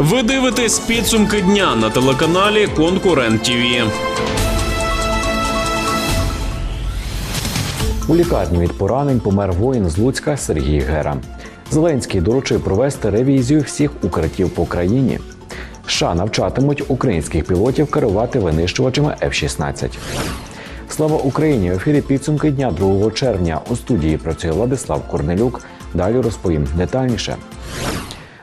Ви дивитесь підсумки дня на телеканалі Конкурент ТІВІ. У лікарні від поранень помер воїн з Луцька Сергій Гера. Зеленський доручив провести ревізію всіх укриттів по країні. США навчатимуть українських пілотів керувати винищувачами F-16. Слава Україні! В ефірі підсумки дня 2 червня. У студії працює Владислав Корнелюк. Далі розповім детальніше.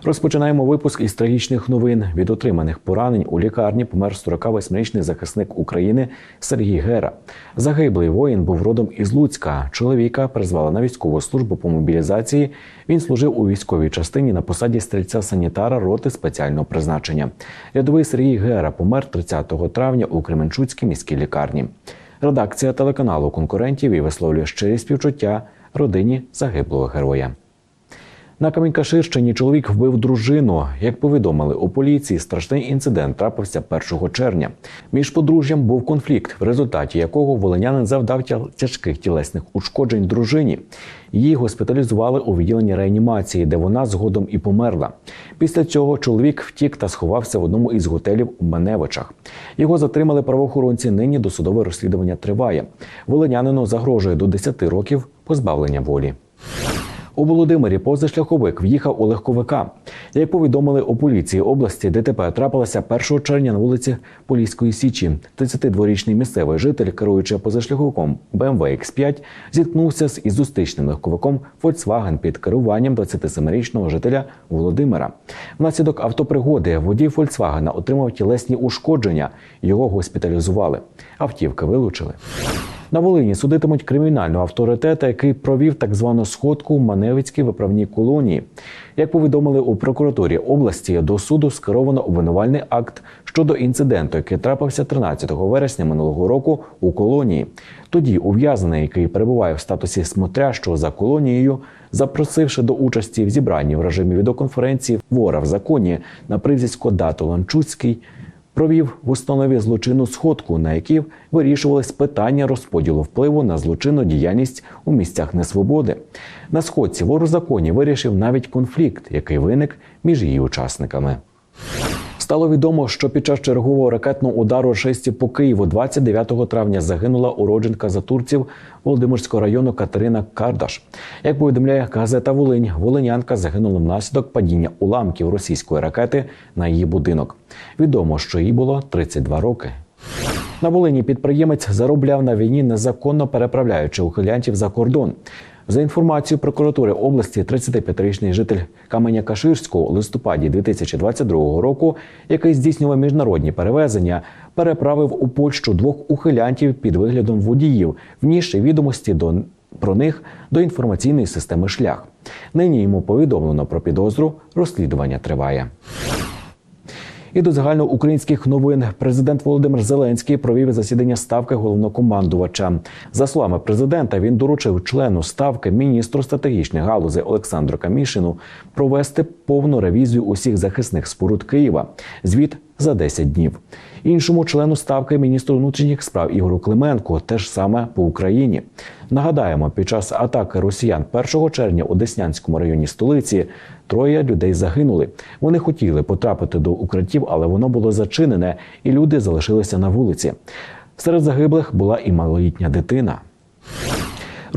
Розпочинаємо випуск із трагічних новин. Від отриманих поранень у лікарні помер 48-річний захисник України Сергій Гера. Загиблий воїн був родом із Луцька. Чоловіка призвали на військову службу по мобілізації. Він служив у військовій частині на посаді стрільця санітара роти спеціального призначення. Рядовий Сергій Гера помер 30 травня у Кременчуцькій міській лікарні. Редакція телеканалу конкурентів і висловлює щирі співчуття родині загиблого героя. На Камінькаширщині чоловік вбив дружину. Як повідомили у поліції, страшний інцидент трапився 1 червня. Між подружжям був конфлікт, в результаті якого волинянин завдав тя- тяжких тілесних ушкоджень дружині. Її госпіталізували у відділенні реанімації, де вона згодом і померла. Після цього чоловік втік та сховався в одному із готелів у Маневичах. Його затримали правоохоронці. Нині досудове розслідування триває. Волинянину загрожує до 10 років позбавлення волі. У Володимирі позашляховик в'їхав у легковика. Як повідомили у поліції області, ДТП трапилося 1 червня на вулиці Поліської Січі. 32-річний місцевий житель, керуючи позашляховиком BMW X5, зіткнувся з ізустичним легковиком Volkswagen під керуванням 27-річного жителя Володимира. Внаслідок автопригоди водій Volkswagen отримав тілесні ушкодження. Його госпіталізували. Автівки вилучили. На Волині судитимуть кримінального авторитета, який провів так звану сходку в Маневицькій виправній колонії. Як повідомили у прокуратурі області, до суду скеровано обвинувальний акт щодо інциденту, який трапився 13 вересня минулого року у колонії. Тоді ув'язнений, який перебуває в статусі смотрящого за колонією, запросивши до участі в зібранні в режимі відеоконференції вора в законі на прізвисько Дато Ланчуцький, провів в установі злочину сходку, на якій вирішувалось питання розподілу впливу на злочинну діяльність у місцях несвободи. На сходці ворозаконі законі вирішив навіть конфлікт, який виник між її учасниками. Стало відомо, що під час чергового ракетного удару рашистів по Києву 29 травня загинула уродженка затурців Володимирського району Катерина Кардаш. Як повідомляє газета Волинь, волинянка загинула внаслідок падіння уламків російської ракети на її будинок. Відомо, що їй було 32 роки. На Волині підприємець заробляв на війні незаконно переправляючи ухилянтів за кордон. За інформацією прокуратури області, 35-річний житель Каменя Каширського у листопаді 2022 року, який здійснював міжнародні перевезення, переправив у Польщу двох ухилянтів під виглядом водіїв, внісши відомості до про них до інформаційної системи шлях. Нині йому повідомлено про підозру. Розслідування триває. І до загальноукраїнських новин президент Володимир Зеленський провів засідання ставки головнокомандувача. За словами президента, він доручив члену ставки міністру стратегічних галузей Олександру Камішину провести повну ревізію усіх захисних споруд Києва. Звіт за 10 днів. Іншому члену ставки міністру внутрішніх справ Ігору Клименку теж саме по Україні. Нагадаємо, під час атаки росіян 1 червня у Деснянському районі столиці троє людей загинули. Вони хотіли потрапити до укриттів, але воно було зачинене, і люди залишилися на вулиці. Серед загиблих була і малолітня дитина.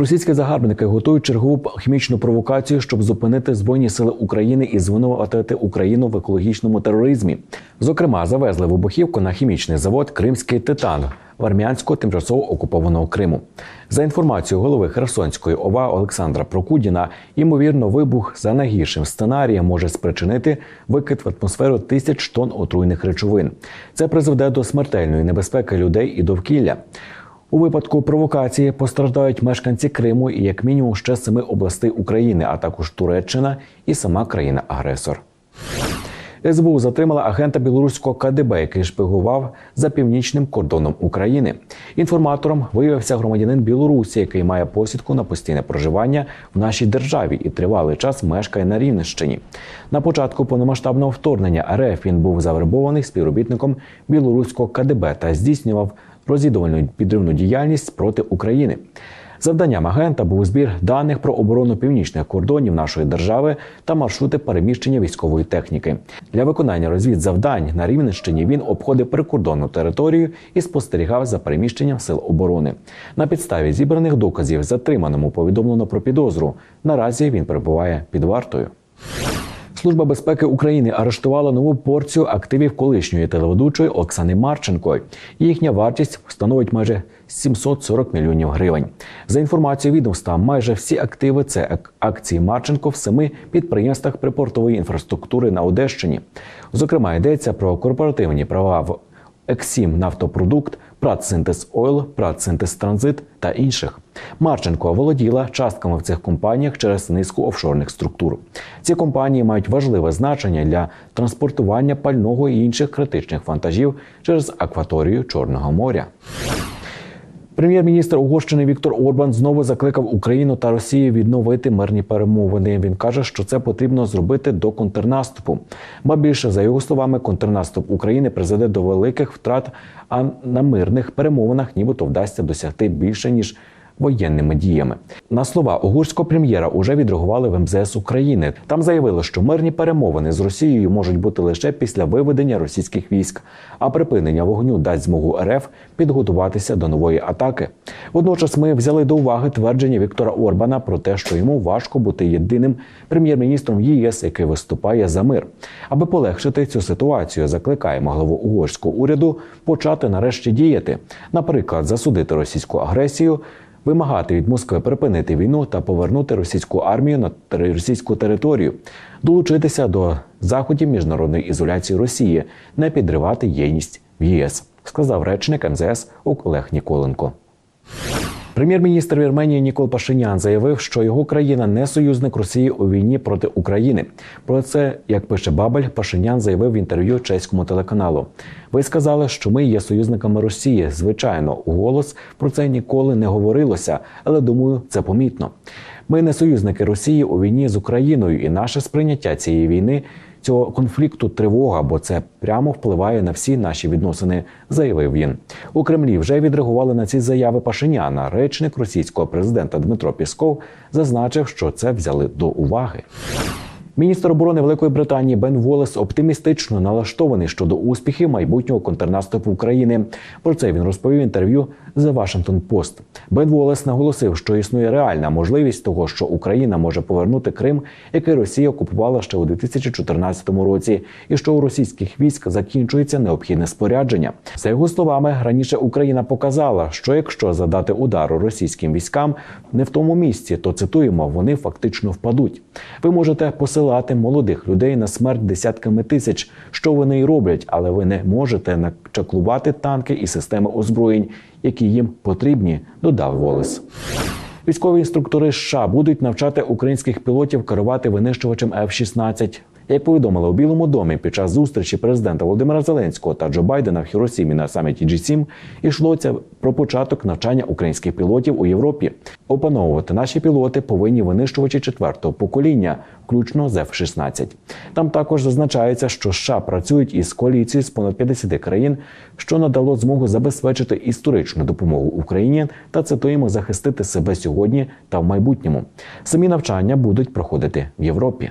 Російські загарбники готують чергову хімічну провокацію, щоб зупинити збройні сили України і звинуватити Україну в екологічному тероризмі. Зокрема, завезли вибухівку на хімічний завод Кримський титан в армянського тимчасово окупованого Криму. За інформацією голови Херсонської ОВА Олександра Прокудіна, ймовірно, вибух за найгіршим сценарієм може спричинити викид в атмосферу тисяч тонн отруйних речовин. Це призведе до смертельної небезпеки людей і довкілля. У випадку провокації постраждають мешканці Криму і як мінімум ще семи областей України, а також Туреччина і сама країна-агресор. СБУ затримала агента білоруського КДБ, який шпигував за північним кордоном України. Інформатором виявився громадянин Білорусі, який має посідку на постійне проживання в нашій державі і тривалий час мешкає на Рівненщині. На початку повномасштабного вторгнення РФ він був завербований співробітником білоруського КДБ та здійснював розвідувальну підривну діяльність проти України. Завданням агента був збір даних про оборону північних кордонів нашої держави та маршрути переміщення військової техніки. Для виконання розвідзавдань на Рівненщині він обходив прикордонну територію і спостерігав за переміщенням сил оборони. На підставі зібраних доказів затриманому повідомлено про підозру. Наразі він перебуває під вартою. Служба безпеки України арештувала нову порцію активів колишньої телеведучої Оксани Марченко. Їхня вартість становить майже 740 мільйонів гривень. За інформацією відомства, майже всі активи це акції Марченко в семи підприємствах припортової інфраструктури на Одещині. Зокрема, йдеться про корпоративні права в Ексім Нафтопродукт, Пратсинтез Ойл, Пратсинтез Транзит та інших. Марченко володіла частками в цих компаніях через низку офшорних структур. Ці компанії мають важливе значення для транспортування пального і інших критичних вантажів через акваторію Чорного моря. Прем'єр-міністр Угорщини Віктор Орбан знову закликав Україну та Росію відновити мирні перемовини. Він каже, що це потрібно зробити до контрнаступу. Ба більше за його словами, контрнаступ України призведе до великих втрат, а на мирних перемовинах нібито вдасться досягти більше ніж воєнними діями. На слова угорського прем'єра уже відреагували в МЗС України. Там заявили, що мирні перемовини з Росією можуть бути лише після виведення російських військ, а припинення вогню дасть змогу РФ підготуватися до нової атаки. Водночас ми взяли до уваги твердження Віктора Орбана про те, що йому важко бути єдиним прем'єр-міністром ЄС, який виступає за мир. Аби полегшити цю ситуацію, закликаємо главу угорського уряду почати нарешті діяти, наприклад, засудити російську агресію вимагати від Москви припинити війну та повернути російську армію на російську територію, долучитися до заходів міжнародної ізоляції Росії, не підривати єдність в ЄС, сказав речник МЗС Олег Ніколенко. Прем'єр-міністр Вірменії Нікол Пашинян заявив, що його країна не союзник Росії у війні проти України. Про це, як пише Бабель, Пашинян заявив в інтерв'ю чеському телеканалу. Ви сказали, що ми є союзниками Росії. Звичайно, голос про це ніколи не говорилося, але думаю, це помітно. Ми не союзники Росії у війні з Україною, і наше сприйняття цієї війни. Цього конфлікту тривога, бо це прямо впливає на всі наші відносини, заявив він. У Кремлі вже відреагували на ці заяви Пашиняна. Речник російського президента Дмитро Пісков зазначив, що це взяли до уваги. Міністр оборони Великої Британії Бен Волес оптимістично налаштований щодо успіхів майбутнього контрнаступу України. Про це він розповів інтерв'ю The Washington Post. Бен Волес наголосив, що існує реальна можливість того, що Україна може повернути Крим, який Росія окупувала ще у 2014 році, і що у російських військ закінчується необхідне спорядження. За його словами, раніше Україна показала, що якщо задати удару російським військам не в тому місці, то цитуємо, вони фактично впадуть. Ви можете посилати молодих людей на смерть десятками тисяч, що вони й роблять, але ви не можете начаклувати танки і системи озброєнь, які їм потрібні, додав Волес. Військові інструктори США будуть навчати українських пілотів керувати винищувачем F-16. Як повідомили у Білому домі під час зустрічі президента Володимира Зеленського та Джо Байдена в Хіросімі на саміті G7 йшлося про початок навчання українських пілотів у Європі. Опановувати наші пілоти повинні винищувачі четвертого покоління, включно з F-16. Там також зазначається, що США працюють із коаліцією з понад 50 країн, що надало змогу забезпечити історичну допомогу Україні та цитуємо захистити себе сьогодні та в майбутньому. Самі навчання будуть проходити в Європі.